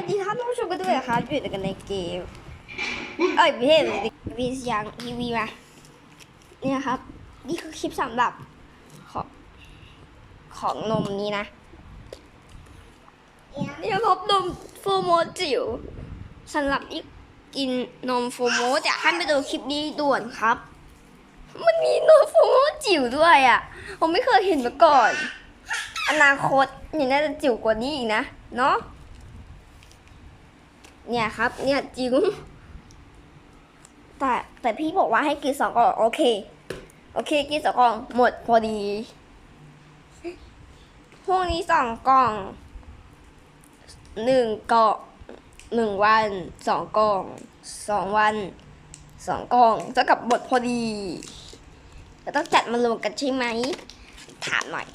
วัสดีครับท่านผู้ชมกันด้วยครับอยู่กันในเกม เอ้ยไม่ใช่วีสียงทีวีมาเนี่ยครับ นี่คือคลิปสำหรับของของนมนี้นะนี่ครับนมโฟโมจิ๋วสำหรับที่กินนมโฟโมอยากให้ไปดูคลิปนี้ด่วนครับ มันมีนมโฟโมจิ๋วด้วยอะ ผมไม่เคยเห็นมาก่อน อนาคตเนี่ยน่าจะจิ๋วกว่านี้อีกนะ เนาะ เนี่ยครับ เนี่ยจิ๋วแต่แต่พี่บอกว่าให้กินสองกล่องโอเค โอเค กินสองกล่องหมดพอดีพรุ่งนี้สองกล่องหนึ่งกล่องหนึ่งวันสองกล่องสองวันสองกล่องเท่ากับหมดพอดีเราต้องจัดมารวมกันใช่ไหม ถามหน่อย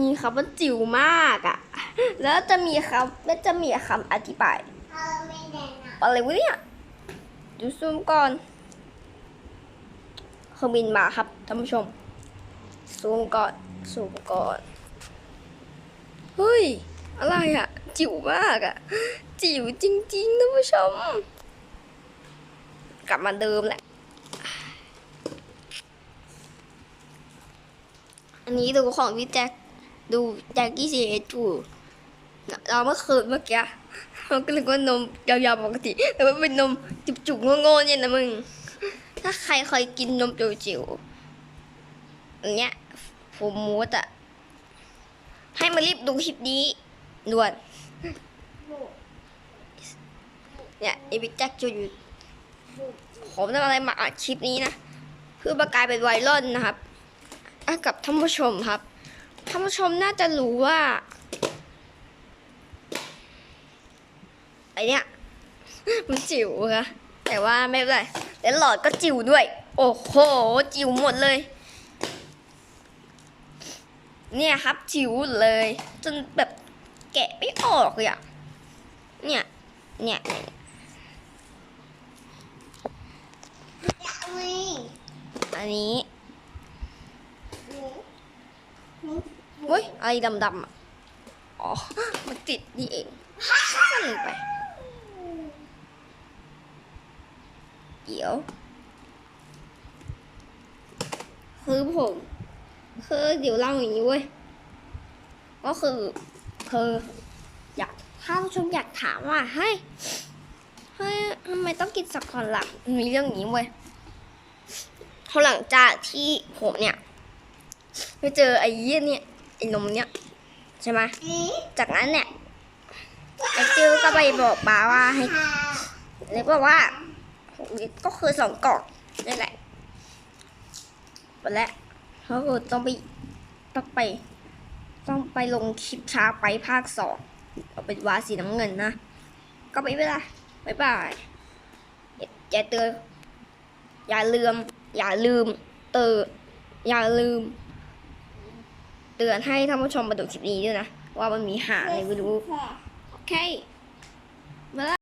นี่ครับมันจิ๋วมากอะ่ะ แล้วจะมีคำแล้วจะมีคำอธิบายอะไรวะเนี่ยดูซูมก่อนเครื่องบินมาครับท่านผู้ชม ซูมก่อน ซูมก่อน เฮ้ย อะไรอะจิ๋วมากอะจิ๋วจริงๆท่านผู้ชม กลับมาเดิมแหละ อันนี้ดูของพี่แจ็คดูแจ็คกี้ซีเอทู เราเมื่อคืนเมื่อกี้มันก็เลยว่านมยาวๆปกติ แต่ว่าเป็นนมจุกๆโง่ๆเนี่ยนะมึง ถ้าใครเคยกินนมจิ๋วๆอย่างเงี้ยฟูมูสอะให้มารีบดูคลิปนี้ด่วน เนี่ยไอบิ๊กแจ็คจะอยู่ผมทำอะไรมาอัดคลิปนี้นะ เพื่อมากลายเป็นไวรัลนะครับกับท่านผู้ชมครับท่านผู้ชมน่าจะรู้ว่า ไอ เนี้ยมันจิ๋วค่ะแต่ว่าไม่เป็นไรแต่หลอดก็จิ๋วด้วย โอ้โห จิ๋วหมดเลย เนี่ยครับจิ๋วเลย จนแบบแกะไม่ออกเลยอะเนี่ย เนี่ยอันนี้เฮ้ยอะไรดำๆอะ อ๋อ มันติดนี่เองไป เดี๋ยว คือผมคือเดี๋ยวเล่าอย่างนี้เว้ย ก็คือคืออยากถ้าผู้ชมอยากถามว่าเฮ้ยเฮ้ยทำไมต้องกินสักก่อนล่ะมันมีเรื่องนี้เว้ยพอหลังจากที่ผมเนี่ยไปเจอไอ้เยี่ยเนี่ยไอ้นมเนี่ยใช่ไหมจากนั้นเนี่ยไอ้จิวก็ไปบอกป้าว่าให้เลยบอกว่า หกลิตรก็คือสองกล่องนี่แหละหมดแล้วเขาก็ต้องไปต้องไป ต้องไปลงคลิปช้าไปภาคสองเอาเป็นวาสีน้ำเงินนะ ก็ไปเวลาบายบายอย่าอย่าเตือนอย่าลืม อย่าลืม เตือนอย่าลืม เตือนให้ท่านผู้ชมมาดูคลิปนี้ด้วยนะ ว่ามันมีหาอะไรไม่รู้ โอเค